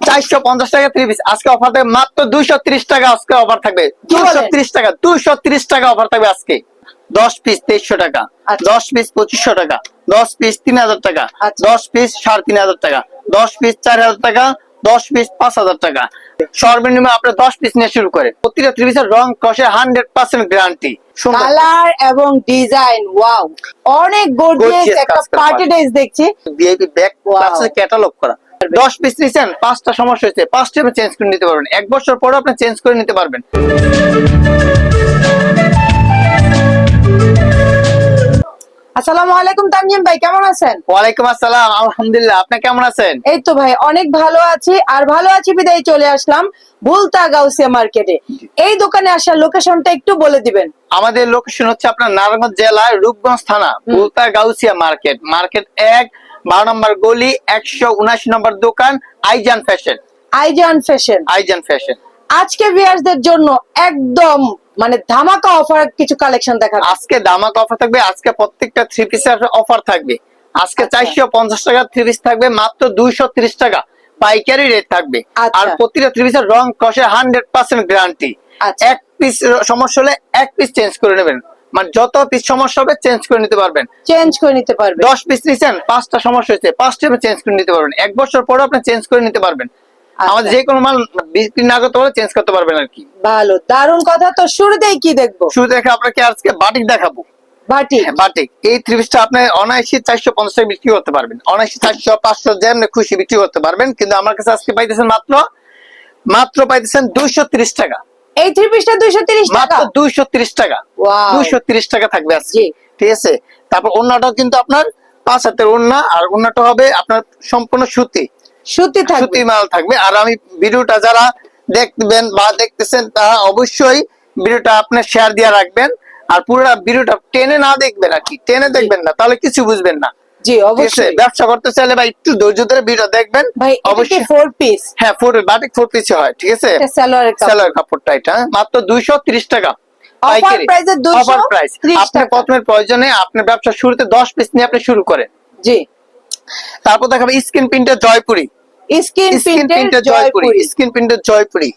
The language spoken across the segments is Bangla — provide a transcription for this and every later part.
চারশো পঞ্চাশ টাকা থ্রি পিস আজকে অফার থাকবে মাত্র দুইশো ত্রিশ টাকা আজকে অফার থাকবে। কি ত্রিশ টাকা দুইশো ত্রিশ টাকা অফার থাকবে আজকে। দশ পিস তেইশশো টাকা আচ্ছা। দশ পিস পঁচিশশো টাকা দশ পিস তিন হাজার টাকা আচ্ছা। দশ পিস সাড়ে তিন হাজার টাকা দশ পিস চার হাজার টাকা দশ পিস পাঁচ হাজার টাকা। সর্বনিম্ন আপনি দশ পিস নিয়ে শুরু করে প্রতিটা থ্রি পিসের রং কষে হান্ড্রেড পার্সেন্ট গ্যারান্টি কালার এবং ডিজাইন ওয়াও অনেক গর্জিয়াস Gorgeous একটা পার্টি ড্রেস দেখছি। ভিআইপি ব্যাগ ক্যাটালগ করা। দশ পিস নিছেন পাঁচটা সমস্যা হয়েছে। পাঁচটা আপনি চেঞ্জ করে নিতে পারবেন। এক বছর পরে আপনি চেঞ্জ করে নিতে পারবেন। আসসালামু আলাইকুম তানজিম ভাই কেমন আছেন? ওয়ালাইকুম আসসালাম আলহামদুলিল্লাহ। আপনি কেমন আছেন? এই তো ভাই অনেক ভালো আছি। আর ভালো আছি বিদায় চলে আসলাম ভুলতা গাউসিয়া মার্কেটে। এই দোকানে আসার লোকেশনটা একটু বলে দিবেন। আমাদের লোকেশন হচ্ছে আপনার নারায়ণগঞ্জ জেলার রূপগঞ্জ থানা বুলতা গাউসিয়া মার্কেট। মার্কেট এক বারো নম্বর গলি একশো উনাশি নম্বর দোকান Aizan fashion. Aizan fashion. Aizan fashion. আজকে ভিউয়ার্সদের জন্য একদম মানে ধামাকা অফার কিছু কালেকশন দেখাবো। আজকে দামাক অফার থাকবে আজকে প্রত্যেকটা থ্রি পিসের অফার থাকবে। আজকে আচ্ছা। চারশো পঞ্চাশ টাকা থ্রি পিস থাকবে মাত্র দুইশো ত্রিশ টাকা পাইকারি রেট থাকবে। আচ্ছা। আর প্রতিটা থ্রি পিসের রং কষে হান্ড্রেড পার্সেন্ট গ্যারান্টি। এক পিস সমস্যা হলে এক পিস চেঞ্জ করে নেবেন। মানে যত পিস সমস্যা হবে চেঞ্জ করে নিতে পারবেন। চেঞ্জ করে নিতে পারবে দশ পিস নিছেন পাঁচটা সমস্যা হয়েছে পাঁচটা চেঞ্জ করে নিতে পারবেন। এক বছর পরে আপনি চেঞ্জ করে নিতে পারবেন। আচ্ছা। আমাদের যে কোনো মাল বিক্রি না করতে পারলে চেঞ্জ করতে পারবেন আর কি। ভালো দারুণ কথা তো শুরুতেই কি দেখব? শুরু দেখে আপনাকে আজকে বাটিক দেখাবো। বাটি হ্যাঁ, বাটিক এই থ্রি পিসটা আপনি অনায়াসি চারশো পঞ্চাশ বিক্রি করতে পারবেন। অনায়াসি চারশো পাঁচশো যেমন খুশি বিক্রি করতে পারবেন। কিন্তু আমার কাছে আজকে পাইতেছেন মাত্র মাত্র পাইতেছেন দুইশো ত্রিশ টাকা। এই থ্রি পিসটা দুইশো তিরিশ মাত্র দুইশো ত্রিশ টাকা. দুইশো ত্রিশ টাকা থাকবে আজকে। ঠিক আছে? তারপর অন্যটাও কিন্তু আপনার পাঁচ হাতের ওন্না আর অন্যটা হবে আপনার সম্পূর্ণ সুতি। সুতি থাকবে। সুতি মাল থাকবে। আর আমি ভিডিওটা যারা দেখবেন বা দেখতেছেন তারা অবশ্যই ভিডিওটা আপনার শেয়ার দিয়ে রাখবেন। আর পুরো ভিডিওটা টেনে না দেখবেন আর কি। টেনে দেখবেন না তাহলে কিছু বুঝবেন না। জি অবশ্যই। ব্যবসা করতে চাইলে ভাই একটু ধৈর্য ধরে ভিডিও দেখবেন। ভাই অবশ্যই। ফোর পিস হ্যাঁ ফোর বাটিক ফোর পিস হয় ঠিক আছে? কাপড়। কাপড়টা এটা? মাত্র দুইশো ত্রিশ টাকা। Offer পাইকারি। price এ 230 Offer price। প্রথমে প্রয়োজনে আপনার ব্যবসা শুরুতে দশ পিস নিয়ে আপনি শুরু করেন। জি। তারপর দেখাবে প্রিন্টের জয়পুরি। স্কিন প্রিন্টের জয়পুরি। প্রিন্টের জয়পুরি।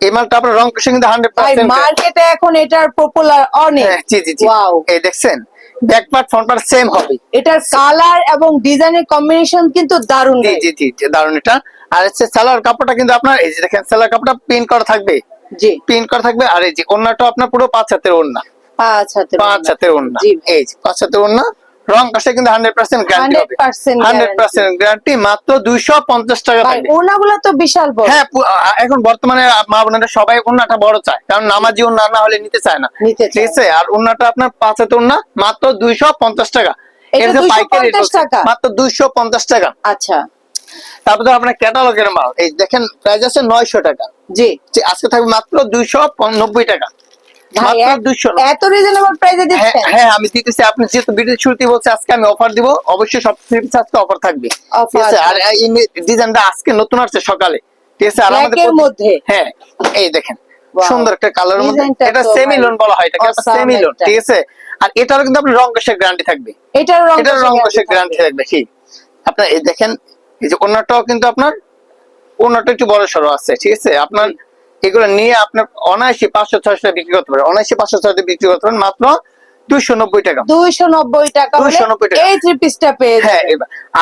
এই মালটা আপনার রং কষে কিন্তু হান্ড্রেড ভাই পার্সেন্ট মার্কেটে এখন এটার পপুলার অনেক। হ্যাঁ জি জি জি। ওয়াও এই দেখছেন back part front part same হবে। এটার কালার এবং ডিজাইনের কম্বিনেশন কিন্তু দারুণ জি জি জি দারুণ এটা। আর হচ্ছে সালোয়ার কাপড়টা কিন্তু আপনার এই যে দেখেন সালোয়ার কাপড়টা প্রিন্ট করা থাকবে। জি। প্রিন্ট করা থাকবে আর এই যে ওন্নাটা আপনার পুরো পাঁচ হাতের ওন্না পাঁচ হাতে পাঁচ হাতের ওন্না এই পাঁচ হাতের ওন্না রং কিন্তু হান্ড্রেড পার্সেন্ট গ্যারান্টি হবে। হান্ড্রেড পার্সেন্ট গ্যারান্টি মাত্র দুইশো পঞ্চাশ টাকা থাকবে। ওনাগুলো তো বিশাল বড়। হ্যাঁ এখন বর্তমানে মা বোনেরা সবাই উন্নাটা বড় চায় কারণ নামাজি উন্না না হলে নিতে চায় না। ঠিক আছে? আর উন্নাটা আপনার পাঁচ হাতে উন্না মাত্র দুইশো পঞ্চাশ টাকা। এটা যে পাইকারি 250 rate টাকা? মাত্র দুইশো পঞ্চাশ টাকা। আচ্ছা। তারপর তো আপনার ক্যাটালগের মাল। এই দেখেন প্রাইস আছে নয়শো টাকা। জি। যে আজকে থাকবে মাত্র দুইশো নব্বই টাকা। এত- রিজনেবল প্রাইসে হ্যাঁ দিচ্ছেন? হ্যাঁ আমি দিতেছি। আপনি যেহেতু ভিডিও শুরুতে বলছে আজকে আমি অফার দিব। অবশ্যই সব থ্রি আজকে অফার থাকবে। ঠিক আছে? আর এই ডিজাইনটা আজকে নতুন আসছে সকালে। ঠিক আছে? আর আমাদের মধ্যে? হ্যাঁ এই দেখেন। সুন্দর একটা কালারের মধ্যে। এটা সেমি লোন বলা হয় এটাকে সেমি লোন ঠিক আছে? আর এটারও কিন্তু আপনার রং কষের গ্যারান্টি থাকবে। এটার রং এটার কষের গ্যারান্টি থাকবে। কি আপনার এই দেখেন এই যে অন্যটাও কিন্তু আপনার অন্যটা একটু বড় সড়ো আছে ঠিক আছে? আপনার এগুলো নিয়ে আপনার অনায়াসি পাঁচশো ছয়শো টাকা বিক্রি করতে পারেন। অনায়াসি পাঁচশো ছয়শো বিক্রি করতে পারেন মাত্র দুইশো নব্বই টাকা। দুইশো নব্বই টাকা হলে 290 টাকা। এই থ্রি পিসটা পেয়ে হ্যাঁ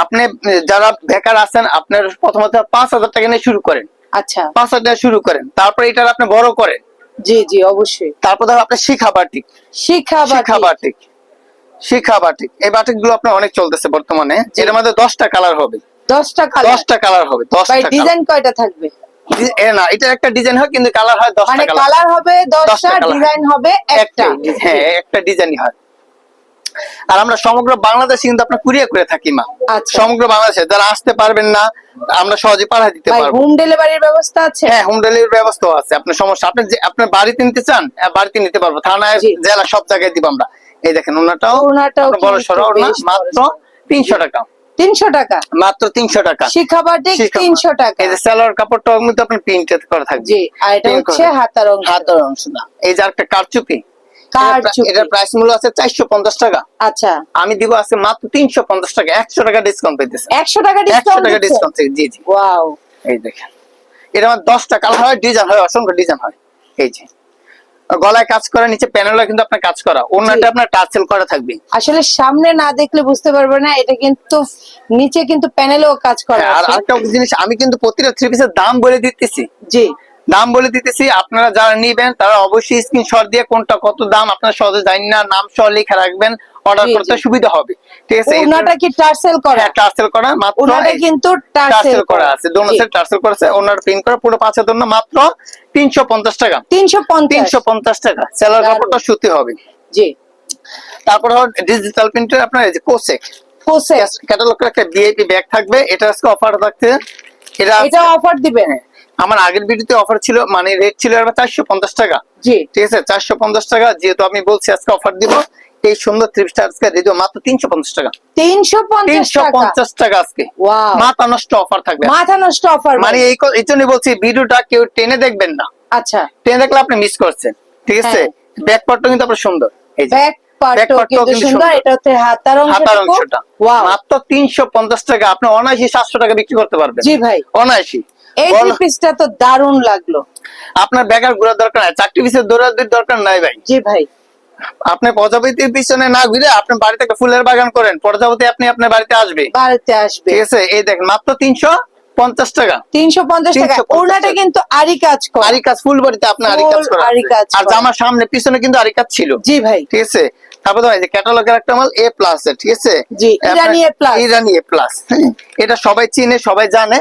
আপনি যারা বেকার আছেন আপনার প্রথমত পাঁচ হাজার টাকা নিয়ে শুরু করেন। আচ্ছা। পাঁচ হাজার টাকা শুরু করেন। তারপর এটা আপনি বড় করেন। জি জি অবশ্যই। তারপর ধর আপনি Shikha batik. Shikha Shikha batik. Shikha batik. এই বাটিকগুলো আপনার অনেক চলতেছে বর্তমানে। এর মধ্যে দশটা কালার হবে। দশটা কালার দশটা কালার হবে দশটা ডিজাইন কয়টা থাকবে? না এটা একটা ডিজাইন হয় কিন্তু কালার হয় দশটা মানে কালার কালার হবে দশটা দশটা ডিজাইন হবে একটা। হ্যাঁ একটা ডিজাইনই হয়। আর আমরা সমগ্র বাংলাদেশে কিন্তু আপনার কুরিয়া করে থাকি মা। আচ্ছা। সমগ্র বাংলাদেশে যারা আসতে পারবেন না আমরা সহজে দিতে পারব। হোম ডেলিভারির ব্যবস্থা আছে? হ্যাঁ হোম ব্যবস্থা আছে। আপনার সমস্যা আপনি আপনার বাড়িতে নিতে চান বাড়িতে নিতে পারব। থানায় জেলা সব জায়গায় দিব আমরা। এই দেখেন ওনাটাও বড় বড় মাত্র তিনশো টাকা। তিনশো টাকা। মাত্র তিনশো টাকা। শিখা বাটিক তিনশো টাকা। এই যে সালোয়ার কাপড়টাও কিন্তু আপনার প্রিন্টেড করা থাকবে। জি আর এটা হচ্ছে হাতার অংশ। হাতের অংশ না। এই যে একটা কারচুপি। কারচুপি। এটার প্রাইস মূল্য আছে চারশো পঞ্চাশ টাকা। আচ্ছা। আমি দিব আজকে মাত্র তিনশো পঞ্চাশ টাকা। একশো টাকা ডিসকাউন্ট পেতেছে। একশো টাকা একশো ডিসকাউন্ট টাকা ডিসকাউন্ট জি জি। ওয়াও এই দেখেন। এটা আমার দশটা কালার হয় ডিজাইন হয় অসংখ্য ডিজাইন হয়। এই যে। গলায় কাজ করা নিচে প্যানেলে কিন্তু আপনার কাজ করা। ওনাটা আপনার টাচেল করা থাকবে। আসলে সামনে না দেখলে বুঝতে পারবে না এটা কিন্তু নিচে কিন্তু প্যানেলেও কাজ করা হ্যাঁ, আর একটা আরেকটা জিনিস আমি কিন্তু প্রতিটা থ্রি পিসের দাম বলে দিতেছি। জি। দাম বলে দিতেছি আপনারা যারা নিবেন তারা অবশ্যই স্ক্রিনশট দিয়ে কোনটা কত দাম আপনারা সহজে জানেন না নাম সহ লেখা রাখবেন। অর্ডার করতে। সুবিধা হবে। ঠিক আছে? ওনাটা কি টার্সেল করা? টার্সেল করা মাত্র ওনাটা কিন্তু টার্সেল করা। আছে। দোনো সেট টার্সেল করা আছে। ওনার প্রিন্ট করা পুরো পাঁচ হাজার না মাত্র তিনশো পঞ্চাশ টাকা। তিনশো পঞ্চাশ। তিনশো পঞ্চাশ টাকা। সেলার কাপড়টা সুতি হবে। জি। তারপর ডিজিটাল প্রিন্টের আপনার এই যে কোসেক হোসে ক্যাটালগের একটা ভিআইপি ব্যাগ থাকবে। এটা আজকে অফার থাকছে। এটা এটা অফার দিবেন আমার আগের ভিডিওতে অফার ছিল মানে রেট ছিল এবার চারশো পঞ্চাশ টাকা। জি। ঠিক আছে? চারশো পঞ্চাশ টাকা যেহেতু আমি বলছি আজকে অফার দিব। এই সুন্দর স্টার আজকে দিয়ে মাত্র তিনশো পঞ্চাশ টাকা। তিনশো পঞ্চাশ টাকা? আজকে। মাথা নষ্ট অফার থাকবে। মাথা নষ্ট অফার মানে এই জন্যই বলছি ভিডিওটা কেউ টেনে দেখবেন না। আচ্ছা। টেনে দেখলে আপনি মিস করছেন। ঠিক আছে? হ্যাঁ। ব্যাক পার্টটা কিন্তু আপনার সুন্দর। এই যে মাত্র তিনশো পঞ্চাশ টাকা। আপনি অনায়াসি সাতশো টাকা বিক্রি করতে পারবেন। জি ভাই। অনায়াসি। এই বল- থ্রি পিসটা তো দারুণ লাগল। আপনার ব্যাগার ঘোরার দরকার নাই। চাকরি পিসের দৌড়াদৌড়ির দরকার নাই ভাই। জি ভাই। আপনি প্রজাপতির পিছনে না ঘুরে আপনি বাড়িতে একটা ফুলের বাগান করেন প্রজাপতি আপনি আপনার বাড়িতে আসবে। বাড়িতে আসবে। ঠিক আছে? এই দেখেন মাত্র তিনশো পঞ্চাশ টাকা। তিনশো পঞ্চাশ টাকা। 350 ওনাটা কিন্তু আরি কাজ করে। আরি কাজ ফুল বাড়িতে আপনার আরি কাজ Full আরি কাজ আর জামার সামনে পিছনে কিন্তু আরি কাজ ছিল। জি ভাই। ঠিক আছে? তারপর ক্যাটালগের একটা মাল এ প্লাস ঠিক আছে? জি, Irani A plus। Irani A plus এটা সবাই চিনে সবাই জানে।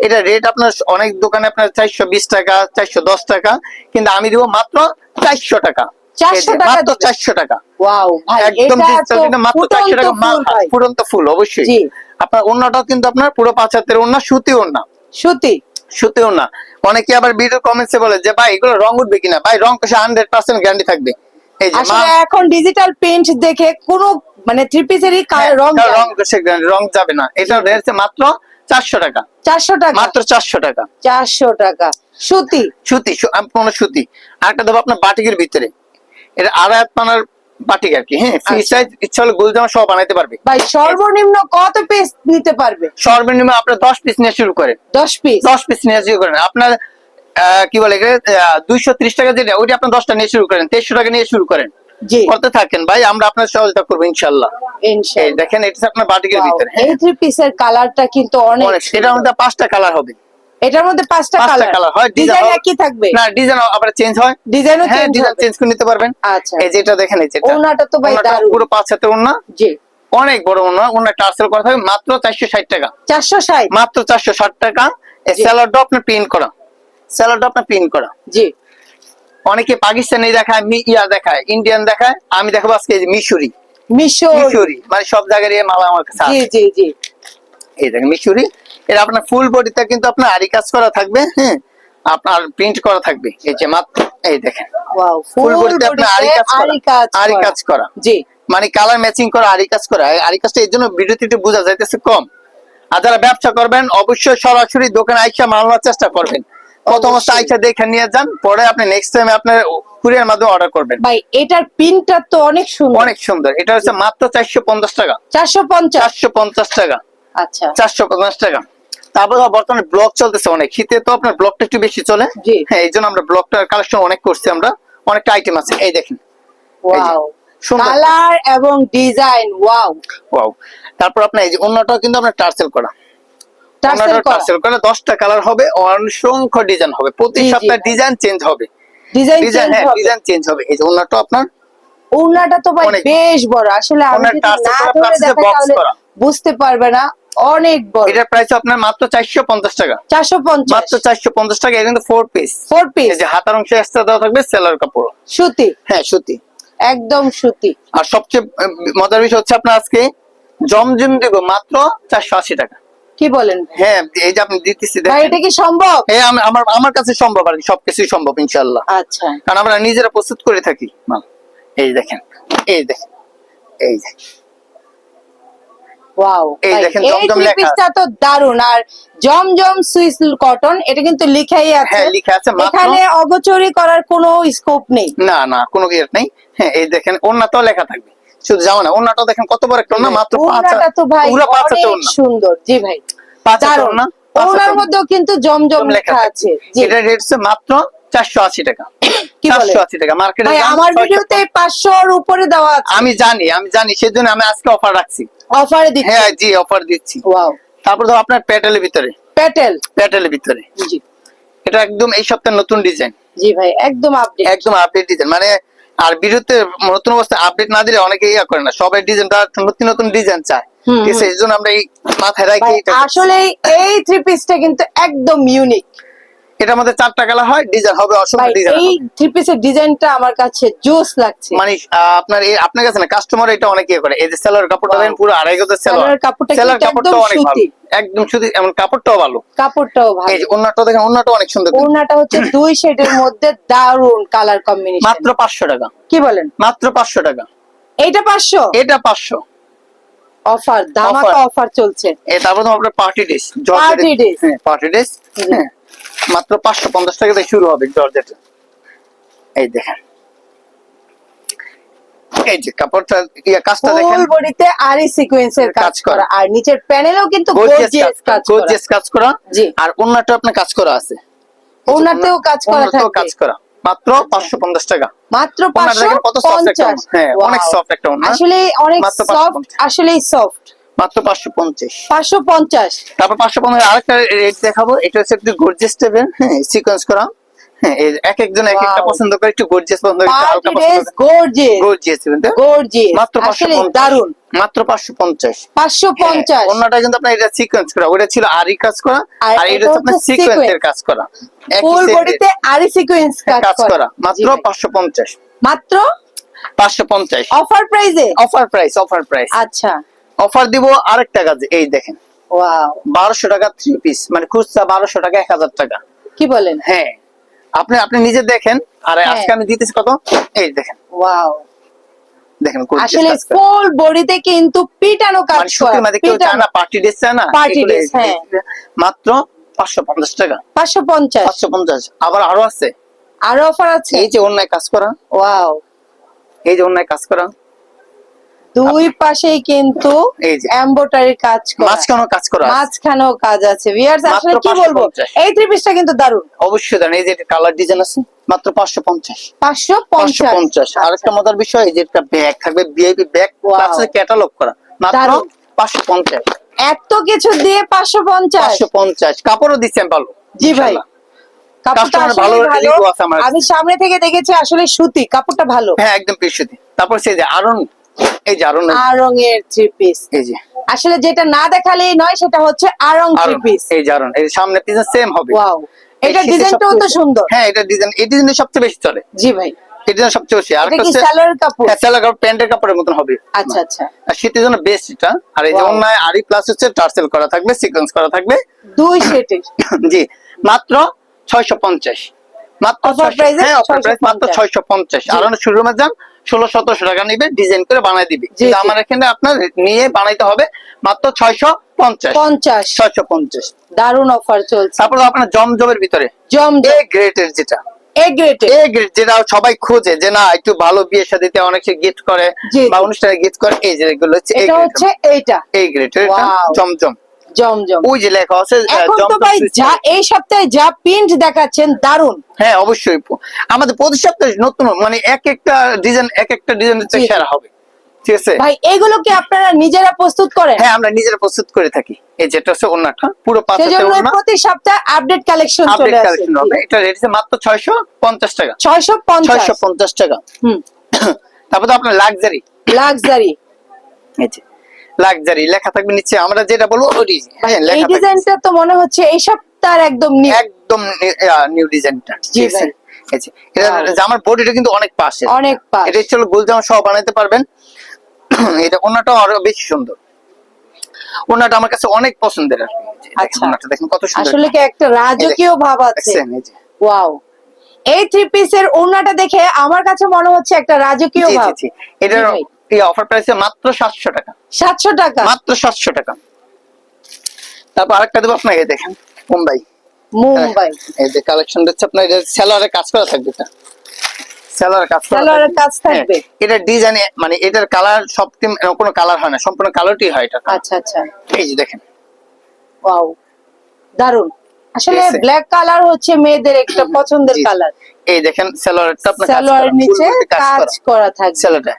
এটা রেট আপনার অনেক দোকানে আপনার চারশো বিশ টাকা চারশো দশ টাকা। কিন্তু আমি দিব মাত্র চারশো টাকা। 400 টাকা মাত্র চারশো টাকা। ওয়াও ভাই একদম এটা ডিজিটাল তো কিন্তু মাত্র চারশো টাকা মাল ফুল ভাই। ফুরন্ত ফুল অবশ্যই। আপনার অন্যটাও কিন্তু আপনার পুরো পাঁচ হাতের ওন্না সুতি ওন্না সুতি। সুতিও না অনেকে আবার ভিডিও কমেন্টসে বলে যে ভাই এগুলো রং উঠবে কিনা? ভাই রং কষে হান্ড্রেড পার্সেন্ট গ্যারান্টি থাকবে। আসলে এখন ডিজিটাল প্রিন্ট দেখে কোনো মানে থ্রি পিসেরই হ্যাঁ, রং রং রং যাবে না। এটা রয়েছে মাত্র চারশো টাকা। চারশো টাকা। মাত্র চারশো টাকা। চারশো টাকা। সুতি। সুতি সু- আম- কোনো সুতি। আরেকটা দেবো আপনার বাটিকের ভিতরে। এটা পানার বাটিক আর কি হ্যাঁ? ফ্রি আচ্ছা। সাইজ ইচ্ছা হলে সহ বানাইতে পারবে। ভাই সর্বনিম্ন কত পিস নিতে পারবে? সর্বনিম্ন আপনার দশ পিস নিয়ে শুরু করেন দশ পিস দশ পিস নিয়ে শুরু করেন। আপনার কি বলে দুইশো ত্রিশ টাকা যেটা ওইটা আপনার দশটা নিয়ে শুরু করেন তেইশশো টাকা নিয়ে শুরু করেন। জি। করতে থাকেন। ভাই আমরা আপনার সহযোগিতা করব ইনশাল্লাহ। ইনশাআল্লাহ দেখেন এটা আপনার বাটিকের ভিতরে এই থ্রি পিসের কালারটা কিন্তু অনেক অনেক এটার মধ্যে পাঁচটা কালার হবে। এটার মধ্যে পাঁচটা কালার কালার হয় ডিজাইন একই থাকবে? না ডিজাইন আবার চেঞ্জ হয়। ডিজাইনও চেঞ্জ ডিজাইন চেঞ্জ করে নিতে পারবেন। আচ্ছা। এই যেটা দেখেন এই যেটা। ওনাটা তো ভাই দারুণ। পুরো পাঁচ হাতে ওনা জি। অনেক বড় ওনা ওনা টার্সেল করা থাকবে মাত্র চারশো ষাট টাকা। চারশো ষাট? মাত্র চারশো ষাট টাকা। এই জি। স্যালাডটা আপনার প্রিন্ট করা। স্যালাডটা আপনার প্রিন্ট করা। জি। অনেকে পাকিস্তানি দেখায় মি ইয়া দেখায় ইন্ডিয়ান দেখায়। আমি দেখাবো আজকে মিশরি। মিশর। মিশরি। মানে সব জায়গায় মাল আমার কাছে জি জি জি। এই দেখেন মিশরি এটা আপনার ফুল বডিতে কিন্তু আপনার আরি কাজ করা থাকবে হ্যাঁ? আপনার প্রিন্ট করা থাকবে এই যে মাত্র এই দেখেন। ফুল বডিতে আপনার আরি কাজ আরি কাজ করা। জি। মানে কালার ম্যাচিং করা আরি কাজ করা আরি কাজটা এই জন্য ভিডিওতে একটু বোঝা যাইতেছে কম। আর যারা ব্যবসা করবেন অবশ্যই সরাসরি দোকানে আইসা মাল নেওয়ার চেষ্টা করবেন। প্রথম আইসা দেখে নিয়ে যান পরে আপনি নেক্সট টাইম আপনার কুরিয়ার মাধ্যমে অর্ডার করবেন। ভাই এটার পিনটা তো অনেক সুন্দর। অনেক সুন্দর। এটা হচ্ছে মাত্র চারশো পঞ্চাশ টাকা। চারশো পঞ্চাশ। চারশো পঞ্চাশ টাকা। আচ্ছা। চারশো পঞ্চাশ টাকা। তারপর বর্তমানে ব্লক চলতেছে অনেক। শীতে তো আপনার ব্লকটা একটু বেশি চলে। হ্যাঁ এই জন্য আমরা ব্লকটার কালেকশন অনেক করছি আমরা। অনেকটা আইটেম আছে। এই দেখেন। ওয়াও কালার এবং ডিজাইন ওয়াও ওয়াও তারপর আপনার এই যে অন্যটাও কিন্তু আপনার টার্সেল করা। টার্সেল করা। টার্সেল করা। দশটা কালার হবে অসংখ্য ডিজাইন হবে। প্রতি। সপ্তাহে ডিজাইন চেঞ্জ হবে। ডিজাইন ডিজাইন চেঞ্জ হবে। ডিজাইন চেঞ্জ হবে। এই যে অন্যটা আপনার তো ভাই বেশ বড়। আসলে আমি যদি না ধরে দেখাই তাহলে বুঝতে পারবে না। অনেক বড়। এটার প্রাইস আপনার মাত্র চারশো পঞ্চাশ টাকা। চারশো পঞ্চাশ। মাত্র চারশো পঞ্চাশ টাকা এটা কিন্তু ফোর পিস ফোর পিস এই যে হাতার অংশে এক্সট্রা দেওয়া থাকবে সেলার কাপড়। সুতি। হ্যাঁ সত্যি একদম সুতি। আর সবচেয়ে মজার বিষয় হচ্ছে আপনার আজকে জমজম দিব মাত্র চারশো আশি টাকা। কি বলেন? হ্যাঁ এই যে আপনি দিতেছি ভাই দেখেন। এটা কি সম্ভব? এই আমার আমার কাছে সম্ভব আর সবকিছুই সম্ভব ইনশাল্লাহ আচ্ছা। কারণ আমরা নিজেরা প্রস্তুত করে থাকি এই দেখেন এই দেখেন এই যে ওয়াও এই দেখেন জমজম লেখা পিসটা তো দারুণ আর জমজম সুইস কটন এটা কিন্তু লিখাই আছে। হ্যাঁ লিখা আছে এখানে অগচরি করার কোনো স্কোপ নেই। না না কোনো ইয়ে নেই। হ্যাঁ এই দেখেন ওন্নাটাও লেখা থাকবে। শুধু যাও না ওন্নাটাও দেখেন কত বড় একটা ওন্না মাত্র পাঁচ তো ভাই পুরো পাঁচ হাতে ওন্না সুন্দর। জি ভাই। পাঁচ হাতে ওন্না ওনার মধ্যেও কিন্তু জমজম লেখা আছে। এটা রেট মাত্র চারশো আশি টাকা। আমার ভিডিওতে পাঁচশোর উপরে দেওয়া আমি জানি আমি জানি সেজন্য আমি আজকে অফার রাখছি। অফারে দিচ্ছে। হ্যাঁ জি অফার দিচ্ছি। ওয়াও তারপর ধর আপনার প্যাটেলের ভিতরে। প্যাটেল? প্যাটেলের ভিতরে। জি। এটা একদম এই সপ্তাহে নতুন ডিজাইন জি ভাই একদম আপডেট একদম আপডেট ডিজাইন মানে আর বিরুদ্ধে নতুন অবস্থায় আপডেট না দিলে অনেকে ইয়া করে না। সবাই ডিজাইনটা নতুন নতুন ডিজাইন চায়। ঠিক আছে এই জন্য আমরা এই মাথায় রাখি আসলে এই থ্রি পিসটা কিন্তু একদম ইউনিক এটা আমাদের চারটা কালার হয় ডিজাইন হবে অসংখ্য ডিজাইন এই থ্রি পিসের ডিজাইনটা আমার কাছে জোস লাগছে। মানে আপনার আপনার কাছে না কাস্টমার এটা অনেক ইয়ে করে। এই যে সেলার কাপড়টা. দেখেন পুরো আড়াই গজের সেলার কাপড়টা সেলার একদম অনেক ভালো। একদম সুতি এমন কাপড়টাও ভালো। কাপড়টাও ভালো। এই যে অন্যটা দেখেন অন্যটা অনেক সুন্দর। ওড়নাটা হচ্ছে দুই শেডের মধ্যে দারুণ কালার কম্বিনেশন মাত্র পাঁচশো টাকা। কি বলেন? মাত্র পাঁচশো টাকা। এইটা পাঁচশো? এটা পাঁচশো। অফার ধামাকা অফার চলছে। এ তারপর আপনার পার্টি ড্রেস dress। হ্যাঁ পার্টি ড্রেস হ্যাঁ। মাত্র পাঁচশো পঞ্চাশ টাকা থেকে শুরু হবে জর্জেট। এই দেখেন। এই যে কাপড়টা ইয়া কাজটা দেখেন। বডিতে আরি সিকোয়েন্সের কাজ কাজ করা। করা। আর নিচের প্যানেলেও কিন্তু গর্জিয়াস গর্জিয়াস কাজ করা। গর্জিয়াস কাজ করা। আর অন্যটা আপনার কাজ করা আছে। কাজ করা অন্যটাও কাজ করা। মাত্র পাঁচশো পঞ্চাশ টাকা। মাত্র। হ্যাঁ, অনেক একটা ওড়না। আসলে অনেক সফট 550 আসলেই সফট মাত্র পাঁচশো পঞ্চাশ। পাঁচশো পঞ্চাশ। তারপর পাঁচশো পঞ্চাশ আরেকটা রেট দেখাবো এটা হচ্ছে একটু গর্জিয়াস টাইপের হ্যাঁ সিকোয়েন্স করা। এক একজন এক একটা পছন্দ করে একটু গর্জিয়াস পছন্দ করে হালকা পছন্দ গর্জিয়াস গর্জিয়াস গর্জিয়াস মাত্র পাঁচশো আসলে পঞ্চাশ দারুণ মাত্র পাঁচশো পঞ্চাশ। পাঁচশো পঞ্চাশ। অন্যটা কিন্তু আপনার এটা সিকোয়েন্স করা ওটা ছিল আরি কাজ করা আর এটা হচ্ছে আপনার সিকোয়েন্সের কাজ করা। ফুল বডিতে আরি সিকোয়েন্স কাজ কাজ করা। মাত্র ভাই। পাঁচশো পঞ্চাশ। মাত্র পাঁচশো পঞ্চাশ। অফার প্রাইজে অফার প্রাইস অফার প্রাইস আচ্ছা। অফার দিব আরেকটা কাজে এই দেখেন। বারোশো টাকা থ্রি পিস মানে খুচরা বারোশো টাকা এক হাজার টাকা। কি বলেন? হ্যাঁ। আপনি আপনি নিজে দেখেন আর হ্যাঁ। আজকে আমি দিতেছি কত? এই দেখেন। ওয়াও। দেখেন আসলে ফুল বডিতে কিন্তু পিটানো কাজ মানে করা মধ্যে কেউ চায় না পার্টি ড্রেস চায় না? Party এগুলো হ্যাঁ। মাত্র টাকা। আবার আরও আছে। আরও অফার আছে? এই যে অন্যায় কাজ করা। ওয়াও। এই যে অন্যায় কাজ করা। দুই পাশেই কিন্তু এমব্রয়ডারি কাজ করা। মাঝখানেও কাজ করা মাঝখানেও কাজ আছে। ভিউয়ার্স আসলে কি বলব? এই থ্রি পিসটা কিন্তু দারুণ অবশ্যই জানেন এই যে কালার ডিজাইন আছে মাত্র পাঁচশো পঞ্চাশ। পাঁচশো পাঁচশো পঞ্চাশ। পঞ্চাশ আর একটা মজার বিষয় এই যে একটা ব্যাগ থাকবে ভিআইপি ব্যাগ ক্যাটালগ করা। মাত্র দারুণ। পাঁচশো পঞ্চাশ। এত কিছু দিয়ে পাঁচশো পঞ্চাশ। পাঁচশো পঞ্চাশ। কাপড়ও দিচ্ছেন ভালো। জি ভাই। আমি সামনে থেকে দেখেছি আসলে সুতি। কাপড়টা ভালো। হ্যাঁ একদম পিসুতি তারপর সেই যে আরন এই যে আরন আর রঙের থ্রি পিস এই যে। আসলে যেটা না দেখালেই নয় সেটা হচ্ছে আরং থ্রি পিস এই যে এই সামনে পিছনে সেম হবে। ওয়াও এটা ডিজাইনটাও তো সুন্দর। হ্যাঁ এটা ডিজাইন এই সবচেয়ে বেশি চলে। জি ভাই। এই সবচেয়ে বেশি। আর এটা একটা কি হচ্ছে সালোয়ার কাপড়? হ্যাঁ কাপড় প্যান্টের কাপড়ের মতন হবে। আচ্ছা আচ্ছা। আর শীতের জন্য বেস্ট এটা। আর এই যে Wow. আরি প্লাস হচ্ছে টার্সেল করা থাকবে সিকোয়েন্স করা থাকবে। দুই সেটের। জি। মাত্র ছয়শো পঞ্চাশ। মাত্র Offer 600 price এ হ্যাঁ অফার প্রাইস মাত্র 650 ছয়শো পঞ্চাশ। জি। আর শোরুমে যান ষোলো সতেরোশো টাকা নিবে ডিজাইন করে বানাই দিবে। আমার এখানে আপনার নিয়ে বানাইতে হবে মাত্র ছয়শো পঞ্চাশ। পঞ্চাশ। ছয়শো পঞ্চাশ। দারুণ অফার চলছে। তারপর আপনার জমজমের ভিতরে। জম এ গ্রেটের যেটা। যেটা সবাই খোঁজে যে না একটু ভালো বিয়ে অনেক গিফট করে জি, বা অনুষ্ঠানে গিফট করে। এই হচ্ছে এইটা। এই গ্রেটের. জমজম ওই যে লেখা আছে এখন তো ভাই যা এই সপ্তাহে যা প্রিন্ট দেখাচ্ছেন দারুণ হ্যাঁ অবশ্যই। আমাদের প্রতি সপ্তাহে নতুন মানে এক একটা ডিজাইন এক একটা হবে। ঠিক আছে? ভাই এগুলো কি আপনারা নিজেরা প্রস্তুত করেন? হ্যাঁ আমরা নিজেরা প্রস্তুত করে থাকি। এই যেটা হচ্ছে পুরো প্রতি সপ্তাহে আপডেট কালেকশন চলে আসে। কালেকশন হবে। এটা রেট আছে মাত্র ছয়শো পঞ্চাশ টাকা। ছয়শো পঞ্চাশ। ছয়শো পঞ্চাশ টাকা। হুম। তারপর তো আপনার লাক্সারি লাক্সারি এই যে। লাক্সারি লেখা থাকবে নিচে আমরা যেটা বলব ওই এই ডিজাইনটা তো মনে হচ্ছে এই সপ্তাহের একদম নিউ একদম নিউ ডিজাইনটা জি ঠিক আছে? ভাই। এটা Wow. বডিটা কিন্তু অনেক পাশে। অনেক পাশ। এটা হচ্ছে গোল জামা সহ বানাইতে পারবেন। এটা আরও বেশি সুন্দর। ওনাটা আমার কাছে অনেক পছন্দের আর আচ্ছা। ওনাটা দেখেন কত সুন্দর। আসলে কি একটা রাজকীয় ভাব আছে। ওয়াও এই থ্রি পিসের ওড়নাটা দেখে আমার কাছে মনে হচ্ছে একটা রাজকীয় ভাব। এই অফার প্রাইসে মাত্র সাতশো টাকা। সাতশো টাকা। মাত্র সাতশো টাকা। তারপর আরেকটা দেবো আপনাকে দেখেন মুম্বাই। মুম্বাই। এই যে কালেকশন হচ্ছে আপনার সেলারে কাজ করা থাকবে এটা সেলারে কাজ করা সেলোয়ারের কাজ থাকবে। হ্যাঁ, এটা ডিজাইনে মানে এটার কালার সব কোনো কালার হয় না সম্পূর্ণ কালারটি হয় এটা। আচ্ছা আচ্ছা। এই যে দেখেন। ওয়াও দারুণ আসলে ব্ল্যাক কালার হচ্ছে মেয়েদের একটা পছন্দের কালার এই দেখেন সালোয়ারটা আপনার কাজ নিচে কাজ করা। থাকবে। সালোয়ারটা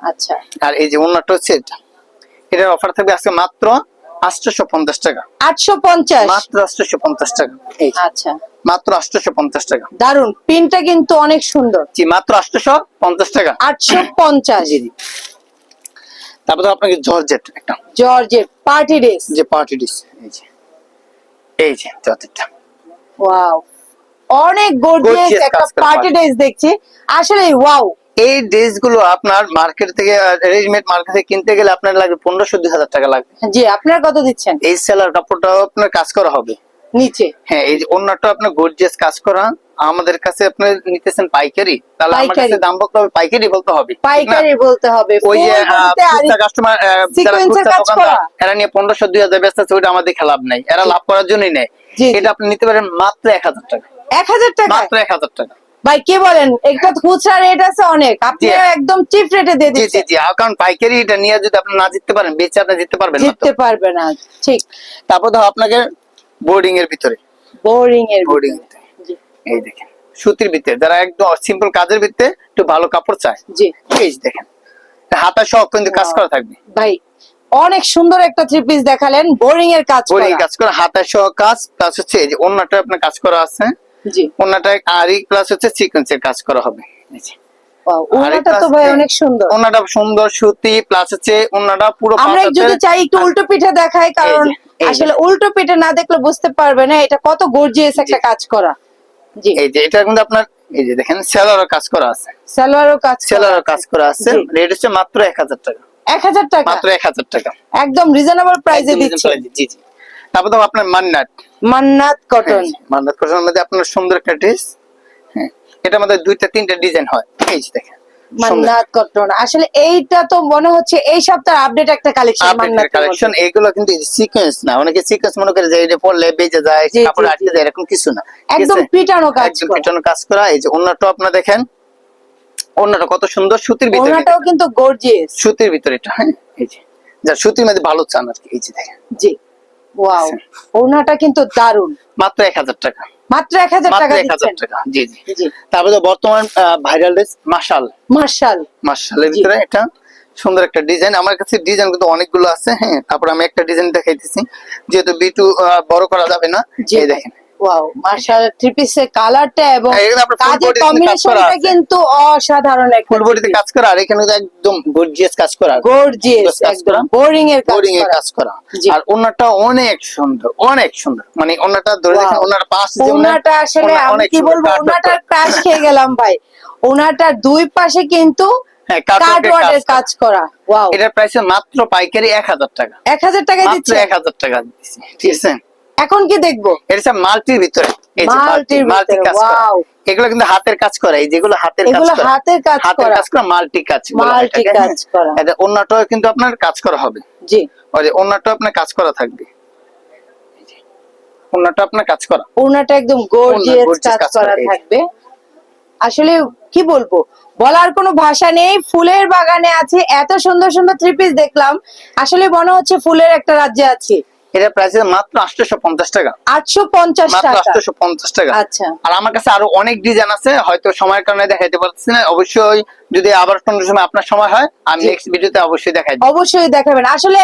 আচ্ছা। আর এই যে অন্যটা হচ্ছে এটা। এটার অফার থাকবে আজকে মাত্র আটশোশো পঞ্চাশ টাকা। আটশো পঞ্চাশ? মাত্র আটশোশো পঞ্চাশ টাকা। আচ্ছা। মাত্র আটশোশো পঞ্চাশ টাকা। দারুণ পিনটা কিন্তু অনেক সুন্দর। জি মাত্র আটশোশো পঞ্চাশ টাকা। আটশো পঞ্চাশ। জি তারপর আপনাকে জর্জেট একটা। Georgette party dress. যে পার্টি ডিস এই যে। এই যে জর্জেটটা। ওয়াও। অনেক গর্জিয়াস একটা পার্টি। ড্রেস দেখছি। আসলে ওয়াও। এই ড্রেসগুলো আপনার মার্কেট থেকে রেডিমেড মার্কেট থেকে কিনতে গেলে আপনার লাগবে পনেরোশো দুই হাজার টাকা লাগবে। জি আপনার কত দিচ্ছেন? এই সেলার কাপড়টাও আপনার কাজ করা হবে। নিচে? হ্যাঁ এই যে অন্যটা আপনার গর্জিয়াস কাজ করা আমাদের কাছে আপনি নিতেছেন পাইকারি। তাহলে আমার কাছে দাম বলতে হবে পাইকারি বলতে হবে পাইকারি বলতে হবে। ওই যে কাস্টমার যারা এর দোকানদার এরা নিয়ে পনেরোশো দুই হাজার ব্যস্ত আছে ওইটা আমাদের লাভ নাই। এরা লাভ করার জন্যই নেয়। এটা আপনি নিতে পারেন মাত্র এক হাজার টাকা। এক হাজার টাকা মাত্র এক হাজার টাকা। ভাই কি বলেন? একটা খুচরা রেট আছে অনেক। আপনি একদম চিপ রেটে দিয়ে জি জি জি। কারণ পাইকারি এটা নিয়ে যদি আপনি না জিততে পারেন বেচে আপনি জিততে পারবেন না জিততে পারবে না ঠিক। তারপর ধর আপনাকে বোর্ডিং এর ভিতরে। বোরিং এর বোর্ডিং জি। এই দেখেন সুতির ভিতরে। যারা একদম সিম্পল কাজের ভিতরে একটু ভালো কাপড় চায়। জি। এই দেখেন হাতা সহ কিন্তু কাজ করা থাকবে। ভাই অনেক সুন্দর একটা থ্রি পিস দেখালেন বোরিং এর কাজ বোর্ডিং করা। কাজ করা হাতা সহ কাজ প্লাস হচ্ছে এই যে অন্যটা আপনার কাজ করা আছে। জি। অন্যটা আরি প্লাস হচ্ছে সিকোয়েন্সের কাজ করা হবে। এই যে। Wow, আরেকটা ওনাটা তো ভাই অনেক সুন্দর। অন্যটা সুন্দর সুতি প্লাস হচ্ছে অন্যটা পুরো আমরা যদি চাই একটু উল্টো পিঠে দেখাই কারণ এই যে, এই যে। আসলে উল্টো পিঠে না দেখলে বুঝতে পারবে না এটা কত গর্জিয়াস একটা কাজ করা। জি। এই যে এটা কিন্তু আপনার এই যে দেখেন সেলারও কাজ করা আছে। সালোয়ারও কাজ সেলারও কাজ করা আছে। রেট হচ্ছে মাত্র এক হাজার টাকা। এক হাজার টাকা? মাত্র এক হাজার টাকা। একদম রিজনেবল প্রাইসে দিচ্ছে। জি জি। তারপর তো আপনার মান্নাট মান্নাত কটন মান্নাত কটনের মধ্যে আপনার সুন্দর একটা ড্রেস হ্যাঁ এটার মধ্যে দুইটা তিনটা ডিজাইন হয়। এই যে দেখেন মান্নাত কটন আসলে এইটা তো মনে হচ্ছে এই আপডেট একটা কালেকশন মান্নাত কালেকশন এইগুলো কিন্তু সিকোয়েন্স না। অনেকে সিকোয়েন্স মনে করে যে এটা পড়লে বেজে যায় কাপড় আটকে যায় এরকম কিছু না। একদম পিটানো কাজ একদম পিটানো কাজ করা। এই যে অন্যটা আপনার দেখেন। অন্যটা কত সুন্দর সুতির ভিতরে। ওনাটাও কিন্তু গর্জিয়াস সুতির ভিতরে এটা হ্যাঁ এই যে। যা সুতির মধ্যে ভালো চান আর কি এই যে দেখেন। জি। ওয়াও ওনাটা কিন্তু দারুণ মাত্র এক হাজার টাকা। মাত্র এক হাজার মাত্র টাকা দিচ্ছেন। টাকা। জি জি। তারপরে বর্তমান ভাইরাল ড্রেস মাশাল। মার্শাল মাশালের ভিতরে এটা সুন্দর একটা ডিজাইন আমার কাছে ডিজাইন কিন্তু অনেকগুলো আছে হ্যাঁ। তারপর আমি একটা ডিজাইন দেখাইতেছি। যেহেতু বিটু বড় করা যাবে না এই দেখেন। ওয়াও মার্শাল থ্রি পিসের কালারটা এবং হ্যাঁ, কাজের কম্বিনেশনটা কিন্তু অসাধারণ একটা ফুল বডিতে কাজ করা আর এখানে একদম গর্জিয়াস কাজ করা। গর্জিয়াস কাজ করা। বোরিং এর কাজ করা। কাজ করা। আর ওনাটা অনেক সুন্দর অনেক সুন্দর। মানে ওনাটা ধরে দেখেন ওনার পাশ ওনাটা আসলে আমি কি বলব ওনাটার ক্রাশ খেয়ে গেলাম ভাই। ওনাটার দুই পাশে কিন্তু হ্যাঁ কাজ করা। ওয়াও এটার প্রাইস মাত্র পাইকারি এক হাজার টাকা। এক হাজার টাকা মাত্র এক হাজার টাকা ঠিক আছে? এখন কি দেখব? এটা মাল্টির ভিতরে। এই যে মাল্টি মাল্টি কাজ এগুলো কিন্তু হাতের কাজ করা এই যেগুলো হাতের কাজ এগুলো করা। হাতের কাজ করা। কাজ করা মাল্টি কাজ বলা মাল্টি কাজ করা। এটা অন্যটাও কিন্তু আপনার কাজ করা হবে। জি। ওই আপনার কাজ করা থাকবে। আপনার কাজ করা। একদম গর্জিয়াস কাজ করা। থাকবে। আসলে কি বলব? বলার কোনো ভাষা নেই ফুলের বাগানে আছে এত সুন্দর সুন্দর থ্রি পিস দেখলাম। আসলে মনে হচ্ছে ফুলের একটা রাজ্যে আছে। এটা প্রাইস মাত্র আটশোশো পঞ্চাশ টাকা। আটশো পঞ্চাশ মাত্র টাকা? আটশোশো পঞ্চাশ টাকা। আচ্ছা। আর আমার কাছে আরও অনেক ডিজাইন আছে হয়তো সময়ের কারণে দেখাইতে পারতেছি না অবশ্যই যদি আবার কোনো সময় আপনার সময় হয় আমি নেক্সট ভিডিওতে অবশ্যই দেখাই অবশ্যই দেখাবেন। আসলে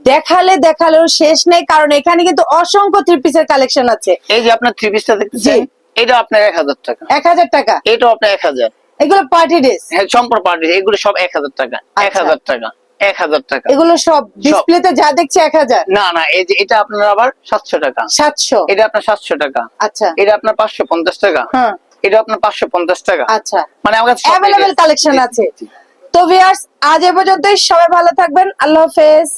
দেখালে দেখালেও শেষ নেই কারণ এখানে কিন্তু অসংখ্য থ্রি পিসের কালেকশন আছে। এই যে আপনার থ্রি পিসটা দেখতেছেন এটা আপনার এক হাজার টাকা। এক হাজার টাকা? এটাও আপনার এক হাজার। এগুলো পার্টি ড্রেস হ্যাঁ সম্পূর্ণ পার্টি এগুলো সব এক হাজার টাকা। এক আচ্ছা। হাজার টাকা। এক হাজার টাকা। এগুলো সব ডিসপ্লেতে যা দেখছে এক হাজার। না না এই যে এটা আপনার আবার সাতশো টাকা। সাতশো। এটা আপনার সাতশো টাকা। আচ্ছা। এটা আপনার পাঁচশো পঞ্চাশ টাকা। হ্যাঁ। এটা আপনার পাঁচশো পঞ্চাশ টাকা। আচ্ছা। মানে আমার কাছে অ্যাভেলেবেল কালেকশন আছে। তো ভিয়ার্স আজ এ পর্যন্তই। সবাই ভালো থাকবেন। আল্লাহ হাফেজ।